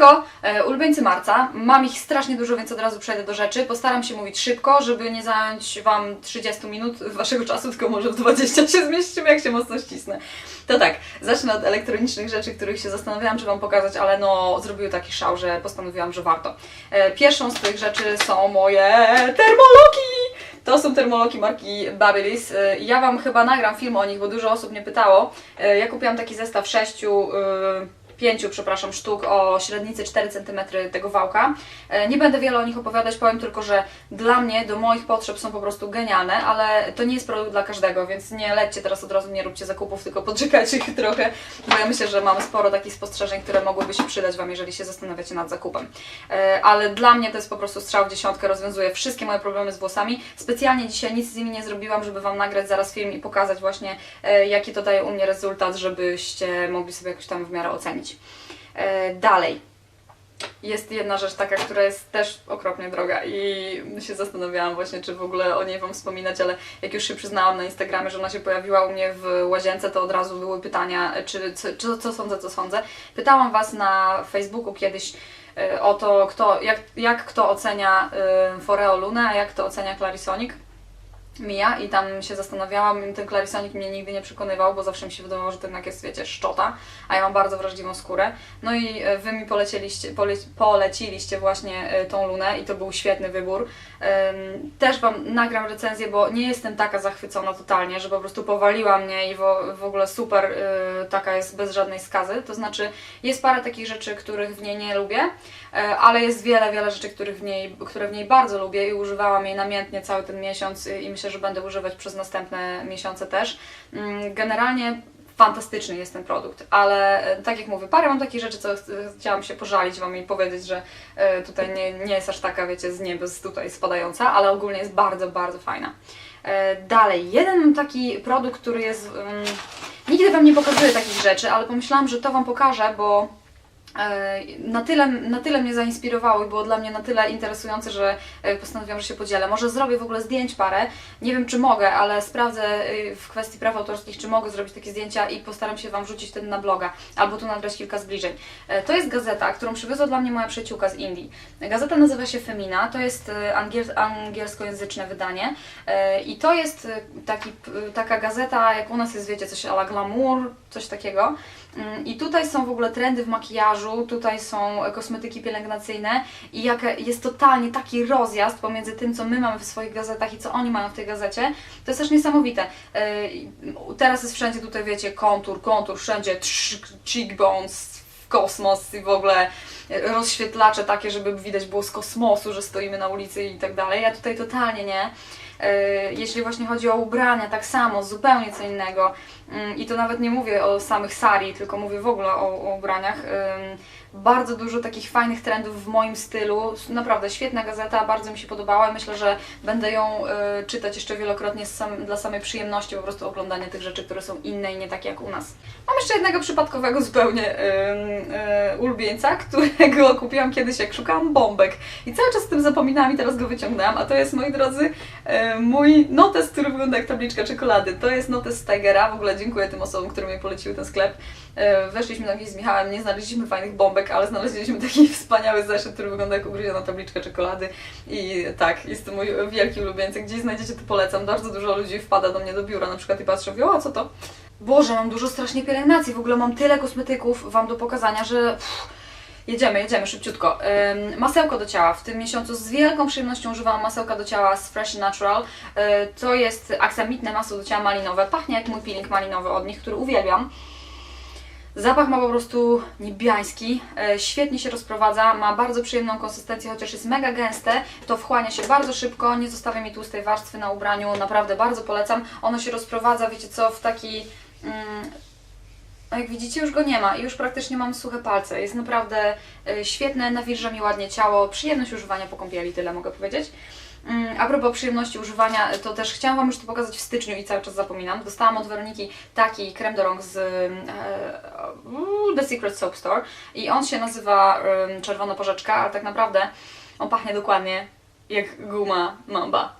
Siemanko, e, ulubieńcy marca. Mam ich strasznie dużo, więc od razu przejdę do rzeczy. Postaram się mówić szybko, żeby nie zająć Wam 30 minut Waszego czasu, tylko może w 20 się zmieścimy, jak się mocno ścisnę. To tak, zacznę od elektronicznych rzeczy, których się zastanawiałam, czy Wam pokazać, ale no zrobiły taki szał, że postanowiłam, że warto. E, Pierwszą z tych rzeczy są moje termoloki! To są termoloki marki Babyliss. E, Ja Wam chyba nagram film o nich, bo dużo osób mnie pytało. E, Ja kupiłam taki zestaw sześciu, e, pięciu, przepraszam, sztuk o średnicy 4 cm tego wałka. E, Nie będę wiele o nich opowiadać, powiem tylko, że dla mnie, do moich potrzeb są po prostu genialne, ale to nie jest produkt dla każdego, więc nie lećcie teraz od razu, nie róbcie zakupów, tylko poczekajcie ich trochę, bo ja myślę, że mamy sporo takich spostrzeżeń, które mogłyby się przydać Wam, jeżeli się zastanawiacie nad zakupem. E, Ale dla mnie to jest po prostu strzał w dziesiątkę, rozwiązuje wszystkie moje problemy z włosami. Specjalnie dzisiaj nic z nimi nie zrobiłam, żeby Wam nagrać zaraz film i pokazać właśnie, e, jaki to daje u mnie rezultat, żebyście mogli sobie jakoś tam w miarę ocenić. E, Dalej. Jest jedna rzecz taka, która jest też okropnie droga i się zastanawiałam właśnie, czy w ogóle o niej Wam wspominać, ale jak już się przyznałam na Instagramie, że ona się pojawiła u mnie w łazience, to od razu były pytania, czy, czy co sądzę, co sądzę. Pytałam Was na Facebooku kiedyś e, o to, kto, jak, jak kto ocenia e, Foreo Lunę, a jak kto ocenia Clarisonic. Mija i tam się zastanawiałam, ten Clarisonic mnie nigdy nie przekonywał, bo zawsze mi się wydawało, że to jednak jest, wiecie, szczota, a ja mam bardzo wrażliwą skórę. No i e, Wy mi polecieliście, pole, poleciliście właśnie e, tą lunę i to był świetny wybór. Też Wam nagram recenzję, bo nie jestem taka zachwycona totalnie, że po prostu powaliła mnie i w, ogóle super e, taka jest bez żadnej skazy. To znaczy jest parę takich rzeczy, których w niej nie lubię, ale jest wiele, wiele rzeczy, których w niej, które w niej bardzo lubię i używałam jej namiętnie cały ten miesiąc i myślę, że będę używać przez następne miesiące też. Mm, Generalnie fantastyczny jest ten produkt, ale e, tak jak mówię, parę mam takich rzeczy, co ch- chciałam się pożalić Wam i powiedzieć, że e, tutaj nie, nie jest aż taka, wiecie, z niebez tutaj spadająca, ale ogólnie jest bardzo, bardzo fajna. E, Dalej, jeden taki produkt, który jest... mm, nigdy Wam nie pokazuję takich rzeczy, ale pomyślałam, że to Wam pokażę, bo na tyle, na tyle mnie zainspirowało i było dla mnie na tyle interesujące, że e, postanowiłam, że się podzielę. Może zrobię w ogóle zdjęć parę. Nie wiem, czy mogę, ale sprawdzę e, w kwestii praw autorskich, czy mogę zrobić takie zdjęcia i postaram się Wam wrzucić wtedy na bloga, albo tu nagrać kilka zbliżeń. E, To jest gazeta, którą przywiozła dla mnie moja przyjaciółka z Indii. Gazeta nazywa się Femina, to jest e, angiel, angielskojęzyczne wydanie e, i to jest e, taki, taka gazeta, jak u nas jest, wiecie, coś ala glamour, coś takiego. Mm, I tutaj są w ogóle trendy w makijażu, tutaj są kosmetyki pielęgnacyjne i jak jest totalnie taki rozjazd pomiędzy tym, co my mamy w swoich gazetach i co oni mają w tej gazecie, to jest też niesamowite. I Teraz jest wszędzie tutaj, wiecie, kontur, kontur, wszędzie cheekbones, kosmos i w ogóle rozświetlacze takie, żeby widać było z kosmosu, że stoimy na ulicy i tak dalej. Ja tutaj totalnie nie. E, Jeśli właśnie chodzi o ubrania, tak samo, zupełnie co innego. Mm, I to nawet nie mówię o samych sari, tylko mówię w ogóle o, o ubraniach. Bardzo dużo takich fajnych trendów w moim stylu. Naprawdę świetna gazeta, bardzo mi się podobała i myślę, że będę ją y, czytać jeszcze wielokrotnie sam, dla samej przyjemności po prostu oglądania tych rzeczy, które są inne i nie takie jak u nas. Mam jeszcze jednego przypadkowego zupełnie ym, y, ulubieńca, którego kupiłam kiedyś jak szukałam bombek. I cały czas o tym zapominałam i teraz go wyciągnęłam, a to jest, moi drodzy, y, mój notes, który wygląda jak tabliczka czekolady. To jest notes z Tigera, w ogóle dziękuję tym osobom, które mi poleciły ten sklep. E, Weszliśmy tam gdzieś z Michałem, nie znaleźliśmy fajnych bombek, ale znaleźliśmy taki wspaniały zeszyt, który wygląda jak ugryziona tabliczka czekolady. I tak, jest to mój wielki ulubieńcy. Gdzieś znajdziecie, to polecam. Bardzo dużo ludzi wpada do mnie do biura na przykład i patrzy, mówią, o co to? Boże, mam dużo strasznie pielęgnacji, w ogóle mam tyle kosmetyków Wam do pokazania, że... Jedziemy, jedziemy szybciutko. Masełko do ciała. W tym miesiącu z wielką przyjemnością używałam masełka do ciała z Fresh Natural. Y, to jest aksamitne masło do ciała malinowe. Pachnie jak mój peeling malinowy od nich, który uwielbiam. Zapach ma po prostu niebiański, e, świetnie się rozprowadza, ma bardzo przyjemną konsystencję, chociaż jest mega gęste, to wchłania się bardzo szybko, nie zostawia mi tłustej warstwy na ubraniu, naprawdę bardzo polecam. Ono się rozprowadza, wiecie co, w taki... Mm, no jak widzicie, już go nie ma i już praktycznie mam suche palce. Jest naprawdę e, świetne, nawilża mi ładnie ciało, przyjemność używania po kąpieli, tyle mogę powiedzieć. Mm, A propos przyjemności używania, to też chciałam Wam już to pokazać w styczniu i cały czas zapominam. Dostałam od Weroniki taki krem do rąk z e, uh, The Secret Soap Store i on się nazywa um, Czerwona Porzeczka, ale tak naprawdę on pachnie dokładnie jak guma Mamba.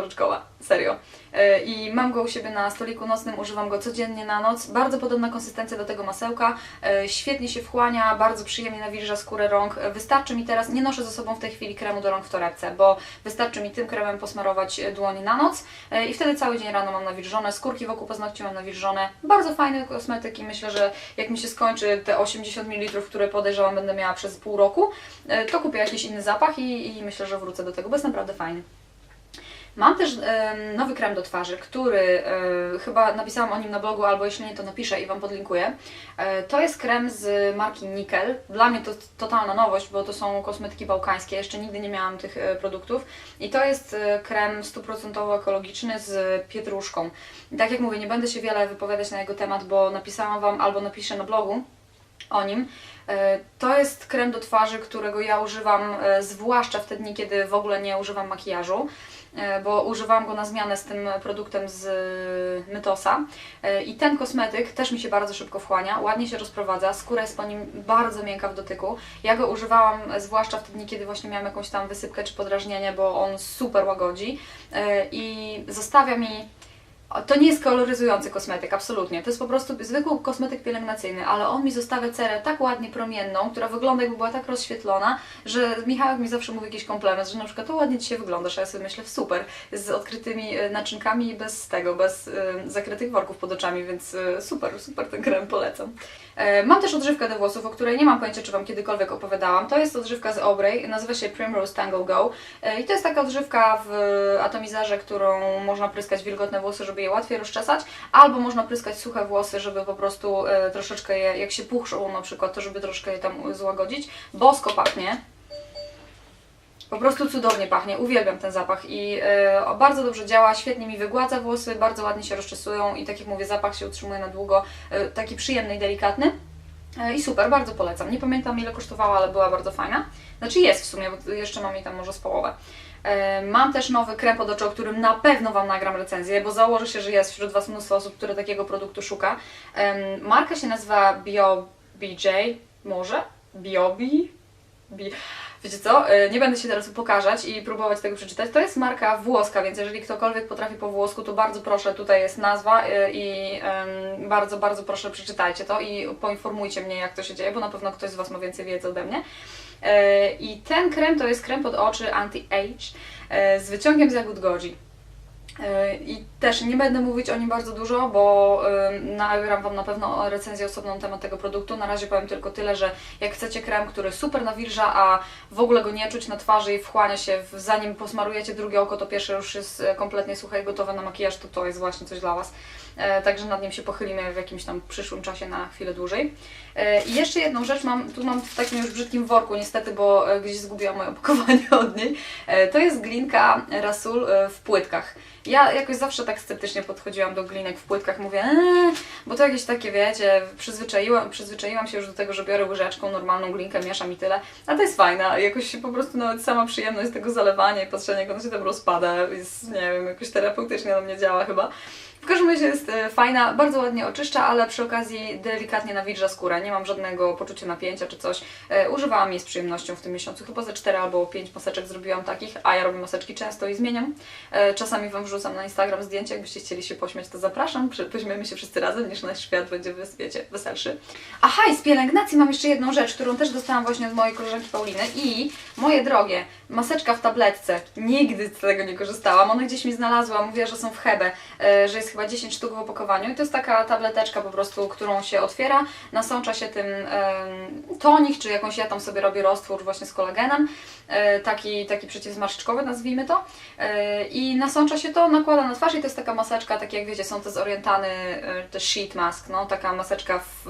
Porzeczkowa, serio. E, I mam go u siebie na stoliku nocnym, używam go codziennie na noc. Bardzo podobna konsystencja do tego masełka. E, Świetnie się wchłania, bardzo przyjemnie nawilża skórę rąk. E, Wystarczy mi teraz, nie noszę ze sobą w tej chwili kremu do rąk w torebce, bo wystarczy mi tym kremem posmarować dłonie na noc i wtedy cały dzień rano mam nawilżone, skórki wokół paznokci mam nawilżone. Bardzo fajny kosmetyk i myślę, że jak mi się skończy te 80 ml, które podejrzewam będę miała przez pół roku, to kupię jakiś inny zapach i, i myślę, że wrócę do tego, bo jest naprawdę fajny. Mam też nowy krem do twarzy, który e, chyba napisałam o nim na blogu, albo jeśli nie, to napiszę i Wam podlinkuję. E, to jest krem z marki Nickel. Dla mnie to totalna nowość, bo to są kosmetyki bałkańskie. Jeszcze nigdy nie miałam tych e, produktów. I to jest krem 100% ekologiczny z pietruszką. I tak jak mówię, nie będę się wiele wypowiadać na jego temat, bo napisałam Wam albo napiszę na blogu o nim. E, To jest krem do twarzy, którego ja używam e, zwłaszcza w te dni, kiedy w ogóle nie używam makijażu, e, bo używam go na zmianę z tym produktem z Mytosa. I ten kosmetyk też mi się bardzo szybko wchłania, ładnie się rozprowadza, skóra jest po nim bardzo miękka w dotyku. Ja go używałam zwłaszcza w te dni, kiedy właśnie miałam jakąś tam wysypkę czy podrażnienie, bo on super łagodzi i zostawia mi to nie jest koloryzujący kosmetyk, absolutnie. To jest po prostu zwykły kosmetyk pielęgnacyjny, ale on mi zostawia cerę tak ładnie promienną, która wygląda jakby była tak rozświetlona, że Michałek mi zawsze mówi jakiś komplement, że na przykład to ładnie dzisiaj wyglądasz, a ja sobie myślę super, z odkrytymi e, naczynkami i bez tego, bez y, zakrytych worków pod oczami, więc y, super, super ten krem polecam. E, Mam też odżywkę do włosów, o której nie mam pojęcia, czy Wam kiedykolwiek opowiadałam. To jest odżywka z Obrey, nazywa się Primrose Tangle Go E, i to jest taka odżywka w atomizerze, którą można pryskać wilgotne włosy, żeby je łatwiej rozczesać, albo można pryskać suche włosy, żeby po prostu e, troszeczkę je, jak się puchrzą na przykład, to żeby troszkę je tam złagodzić. Bosko pachnie. Po prostu cudownie pachnie, uwielbiam ten zapach i e, bardzo dobrze działa, świetnie mi wygładza włosy, bardzo ładnie się rozczesują i tak jak mówię, zapach się utrzymuje na długo, e, taki przyjemny i delikatny. I super, bardzo polecam. Nie pamiętam ile kosztowała, ale była bardzo fajna. Znaczy jest w sumie, bo jeszcze mam jej tam może z połowę. E, Mam też nowy krem pod oczy, o którym na pewno Wam nagram recenzję, bo założę się, że jest wśród Was mnóstwo osób, które takiego produktu szuka. Marka się nazywa BioBJ, może? Biobi? Bi... Wiecie co? E, Nie będę się teraz upokarzać i próbować tego przeczytać. To jest marka włoska, więc jeżeli ktokolwiek potrafi po włosku, to bardzo proszę, tutaj jest nazwa e, i bardzo, bardzo proszę przeczytajcie to i poinformujcie mnie, jak to się dzieje, bo na pewno ktoś z Was ma więcej wiedzy ode mnie. E, I ten krem to jest krem pod oczy anti-age e, z wyciągiem z jagód goji. I też nie będę mówić o nim bardzo dużo, bo nagram Wam na pewno recenzję osobną na temat tego produktu. Na razie powiem tylko tyle, że jak chcecie krem, który super nawilża, a w ogóle go nie czuć na twarzy i wchłania się, zanim posmarujecie drugie oko, to pierwsze już jest e, kompletnie suche i gotowe na makijaż, to to jest właśnie coś dla Was. E, Także nad nim się pochylimy w jakimś tam przyszłym czasie na chwilę dłużej. E, I jeszcze jedną rzecz mam, tu mam w takim już brzydkim worku niestety, bo gdzieś zgubiłam moje opakowanie od niej. To jest glinka Rasul w płytkach. Ja jakoś zawsze tak sceptycznie podchodziłam do glinek w płytkach, mówię, eee, bo to jakieś takie, wiecie, przyzwyczaiłam, przyzwyczaiłam się już do tego, że biorę łyżeczką, normalną glinkę, mieszam i tyle. A to jest fajne, jakoś po prostu nawet sama przyjemność tego zalewania i patrzenia, jak ona się tam rozpada, jest, nie wiem, jakoś terapeutycznie na mnie działa chyba. W każdym razie jest e, fajna, bardzo ładnie oczyszcza, ale przy okazji delikatnie nawilża skórę. Nie mam żadnego poczucia napięcia czy coś. E, używałam jej z przyjemnością w tym miesiącu. Chyba ze 4 albo 5 maseczek zrobiłam takich, a ja robię maseczki często i zmieniam. E, czasami Wam wrzucam na Instagram zdjęcia, jakbyście chcieli się pośmiać, to zapraszam. Pośmiejmy się wszyscy razem, niż nasz świat będzie, wiecie, weselszy. Aha, i z pielęgnacji mam jeszcze jedną rzecz, którą też dostałam właśnie od mojej koleżanki Pauliny. I, moje drogie, maseczka w tabletce. Nigdy z tego nie korzystałam. Ona gdzieś mi znalazła, mówiła, że są w Hebe, że jest chyba 10 sztuk w opakowaniu. I to jest taka tableteczka po prostu, którą się otwiera, nasącza się tym em, tonik, czy jakąś, ja tam sobie robię roztwór właśnie z kolagenem, e, taki, taki przeciwzmarszczkowy, nazwijmy to. E, I nasącza się to, nakłada na twarz i to jest taka maseczka, tak jak wiecie, są te zorientany, e, te sheet mask, no, taka maseczka w,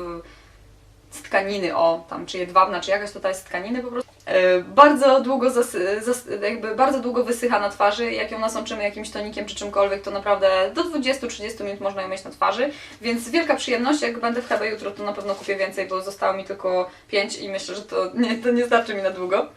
z tkaniny, o, tam czy jedwabna, czy jakaś tutaj z tkaniny po prostu. E, bardzo długo zasy, zas, jakby bardzo długo wysycha na twarzy, jak ją nasączymy jakimś tonikiem czy czymkolwiek, to naprawdę do 20-30 minut można ją mieć na twarzy, więc wielka przyjemność, jak będę w Hebe jutro, to na pewno kupię więcej, bo zostało mi tylko 5 i myślę, że to nie, to nie starczy mi na długo.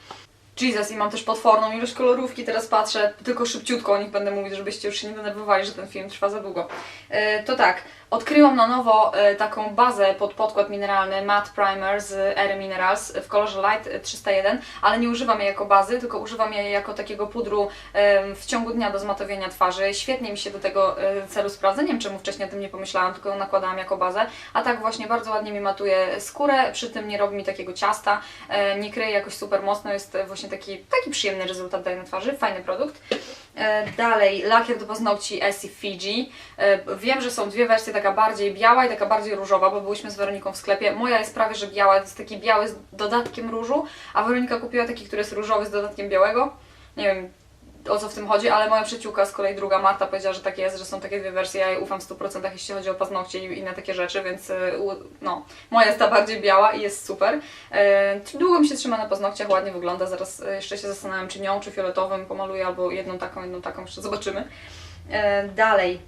Jesus, i mam też potworną ilość kolorówki, teraz patrzę, tylko szybciutko o nich będę mówić, żebyście już się nie denerwowali, że ten film trwa za długo. E, to tak, Odkryłam na nowo e, taką bazę pod podkład mineralny Matte Primer z Ery Minerals w kolorze Light 301, ale nie używam jej jako bazy, tylko używam jej jako takiego pudru w ciągu dnia do zmatowienia twarzy. Świetnie mi się do tego e, celu sprawdza. Nie wiem czemu wcześniej o tym nie pomyślałam, tylko ją nakładałam jako bazę. A tak właśnie bardzo ładnie mi matuje skórę, przy tym nie robi mi takiego ciasta, e, nie kryje jakoś super mocno, jest właśnie taki, taki przyjemny rezultat daje na twarzy, fajny produkt. E, Dalej, lakier do paznokci Essie Fiji. E, Wiem, że są dwie wersje, taka bardziej biała i taka bardziej różowa, bo byłyśmy z Weroniką w sklepie. Moja jest prawie, że biała, to jest taki biały z dodatkiem różu, a Weronika kupiła taki, który jest różowy z dodatkiem białego. Nie wiem o co w tym chodzi, ale moja przyjaciółka z kolei druga, Marta, powiedziała, że tak jest, że są takie dwie wersje, ja jej ufam w 100% jeśli chodzi o paznokcie i inne takie rzeczy, więc u- no, moja jest ta bardziej biała i jest super. E, Długo mi się trzyma na paznokciach, ładnie wygląda, zaraz e, jeszcze się zastanawiam, czy nią, czy fioletowym pomaluję, albo jedną taką, jedną taką, jeszcze zobaczymy. Dalej.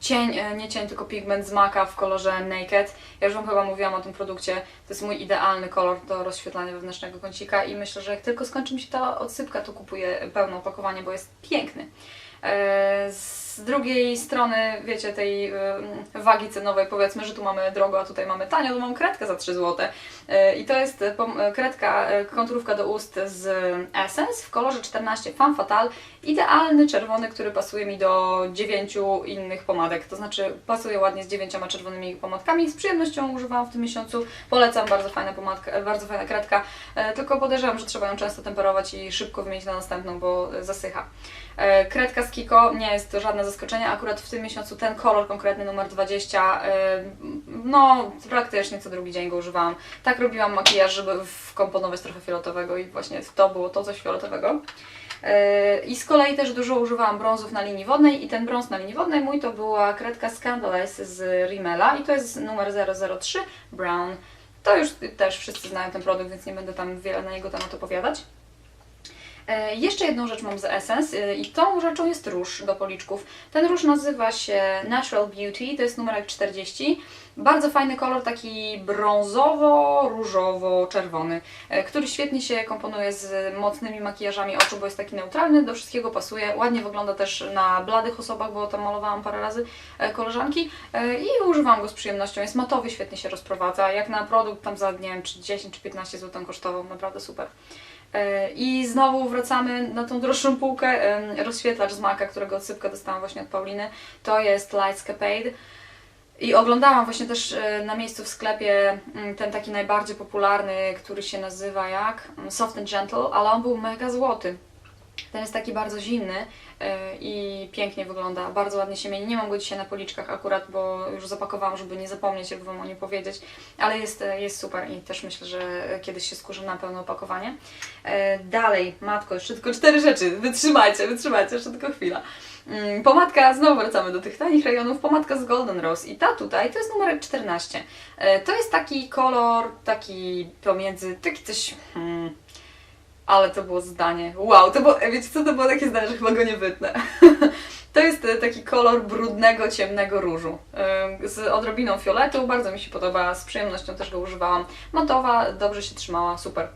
Cień, e, nie cień, tylko pigment z Maka w kolorze Naked. Ja już Wam chyba mówiłam o tym produkcie. To jest mój idealny kolor do rozświetlania wewnętrznego kącika i myślę, że jak tylko skończy mi się ta odsypka, to kupuję pełne opakowanie, bo jest piękny. E, Z drugiej strony, wiecie, tej e, wagi cenowej, powiedzmy, że tu mamy drogo, a tutaj mamy tanio, to mam kredkę za 3 zł. E, I to jest e, e, kredka, konturówka do ust z Essence w kolorze 14 Femme Fatale. Idealny czerwony, który pasuje mi do dziewięciu innych pomadek. To znaczy pasuje ładnie z dziewięcioma czerwonymi pomadkami. Z przyjemnością używałam w tym miesiącu. Polecam, bardzo fajna pomadka, bardzo fajna kredka. Tylko podejrzewam, że trzeba ją często temperować i szybko wymienić na następną, bo zasycha. Kredka z Kiko nie jest to żadne zaskoczenie. Akurat w tym miesiącu ten kolor konkretny, numer 20, e, no praktycznie co drugi dzień go używałam. Tak robiłam makijaż, żeby wkomponować trochę fioletowego i właśnie to było to coś fioletowego. Yy, I z kolei też dużo używałam brązów na linii wodnej i ten brąz na linii wodnej mój to była kredka Scandalous z Rimmela i to jest numer 003 Brown. To już też wszyscy znają ten produkt, więc nie będę tam wiele na jego temat opowiadać. E, Jeszcze jedną rzecz mam z Essence e, i tą rzeczą jest róż do policzków. Ten róż nazywa się Natural Beauty, to jest numerek 40. Bardzo fajny kolor, taki brązowo-różowo-czerwony, e, który świetnie się komponuje z mocnymi makijażami oczu, bo jest taki neutralny, do wszystkiego pasuje. Ładnie wygląda też na bladych osobach, bo tam malowałam parę razy koleżanki i używam go z przyjemnością. Jest matowy, świetnie się rozprowadza. Jak na produkt tam za, nie wiem, czy 10 czy 15 zł kosztował, naprawdę super. E, I znowu wracamy na tą droższą półkę. Em, Rozświetlacz z którego odsypkę dostałam właśnie od Pauliny. To jest Lightscapade. I oglądałam właśnie też e, na miejscu w sklepie mm, ten taki najbardziej popularny, który się nazywa jak Mm, Soft and Gentle, ale on był mega złoty. Ten jest taki bardzo zimny e, i pięknie wygląda, bardzo ładnie się mieni. Nie mam go dzisiaj na policzkach akurat, bo już zapakowałam, żeby nie zapomnieć, jak Wam o nim powiedzieć, ale jest, e, jest super i też myślę, że kiedyś się skuszę na pełne opakowanie. E, Dalej, matko, jeszcze tylko cztery rzeczy, wytrzymajcie, wytrzymajcie, jeszcze tylko chwila. Mm, Pomadka, znowu wracamy do tych tanich rejonów, pomadka z Golden Rose i ta tutaj to jest numer 14. E, To jest taki kolor, taki pomiędzy, taki coś... Hmm, ale to było zdanie. Wow, to było, wiecie co, to było takie zdanie, że chyba go nie wytnę. To jest e, taki kolor brudnego, ciemnego różu. Z odrobiną fioletu, bardzo mi się podoba, z przyjemnością też go używałam. Matowa, dobrze się trzymała, super.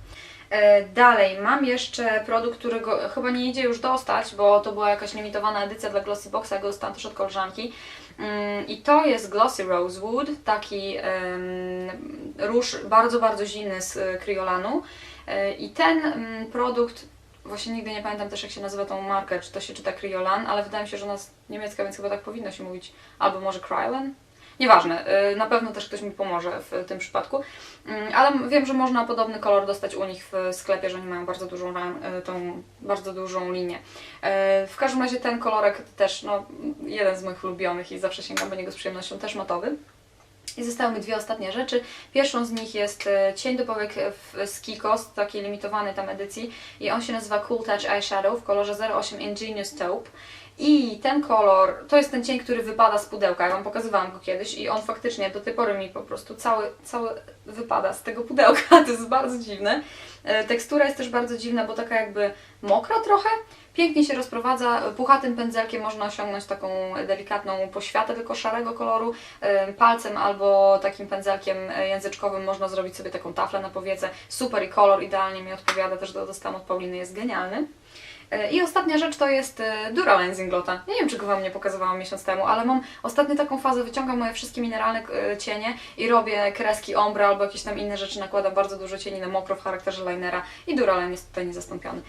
E, Dalej, mam jeszcze produkt, którego chyba nie idzie już dostać, bo to była jakaś limitowana edycja dla Glossy Boxa, go dostałam też od koleżanki. Mm, I to jest Glossy Rosewood, taki em, róż bardzo, bardzo zimny z e, Kryolanu. E, I ten mm, produkt, właśnie nigdy nie pamiętam też jak się nazywa tą markę, czy to się czyta Kryolan, ale wydaje mi się, że ona jest niemiecka, więc chyba tak powinno się mówić. Albo może Kryolan? Nieważne, e, na pewno też ktoś mi pomoże w tym przypadku. Mm, Ale wiem, że można podobny kolor dostać u nich w sklepie, że oni mają bardzo dużą, e, tą bardzo dużą linię. E, W każdym razie ten kolorek też, no, jeden z moich ulubionych i zawsze sięgam po niego z przyjemnością, też matowy. I zostały mi dwie ostatnie rzeczy. Pierwszą z nich jest e, cień do powiek z Kiko, z takiej limitowanej tam edycji i on się nazywa Cool Touch Eyeshadow w kolorze 08 Ingenious Taupe. I ten kolor, to jest ten cień, który wypada z pudełka, ja Wam pokazywałam go kiedyś i on faktycznie do tej pory mi po prostu cały, cały wypada z tego pudełka, to jest bardzo dziwne. E, Tekstura jest też bardzo dziwna, bo taka jakby mokra trochę, pięknie się rozprowadza, puchatym pędzelkiem można osiągnąć taką delikatną poświatę tylko szarego koloru, palcem albo takim pędzelkiem e, języczkowym można zrobić sobie taką taflę na powiece. Super i kolor idealnie mi odpowiada, też do- dostałam od Pauliny, jest genialny. E, I ostatnia rzecz to jest e, Duralens Inglota. Nie wiem, czy go Wam nie pokazywałam miesiąc temu, ale mam ostatnio taką fazę, wyciągam moje wszystkie mineralne cienie i robię kreski ombre albo jakieś tam inne rzeczy, nakładam bardzo dużo cieni na mokro w charakterze linera i Duralen jest tutaj niezastąpiony.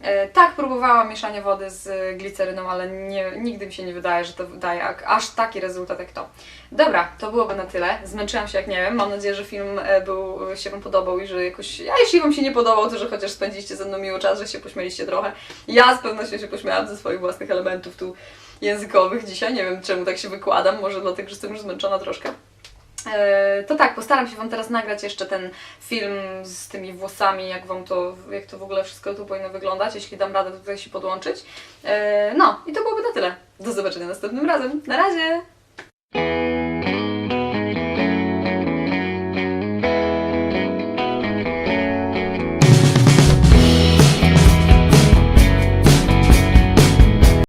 E, Tak, próbowałam mieszania wody z e, gliceryną, ale nie, nigdy mi się nie wydaje, że to daje aż taki rezultat jak to. Dobra, to byłoby na tyle. Zmęczyłam się jak nie wiem. Mam nadzieję, że film e, był, się Wam podobał i że jakoś. A jeśli Wam się nie podobał, to że chociaż spędziliście ze mną miły czas, że się pośmieliście trochę. Ja z pewnością się pośmiałam ze swoich własnych elementów tu językowych dzisiaj. Nie wiem czemu tak się wykładam, może dlatego, że jestem już zmęczona troszkę. To tak, postaram się Wam teraz nagrać jeszcze ten film z tymi włosami, jak Wam to, jak to w ogóle wszystko tu powinno wyglądać, jeśli dam radę tutaj się podłączyć. E, No i to byłoby na tyle. Do zobaczenia następnym razem. Na razie!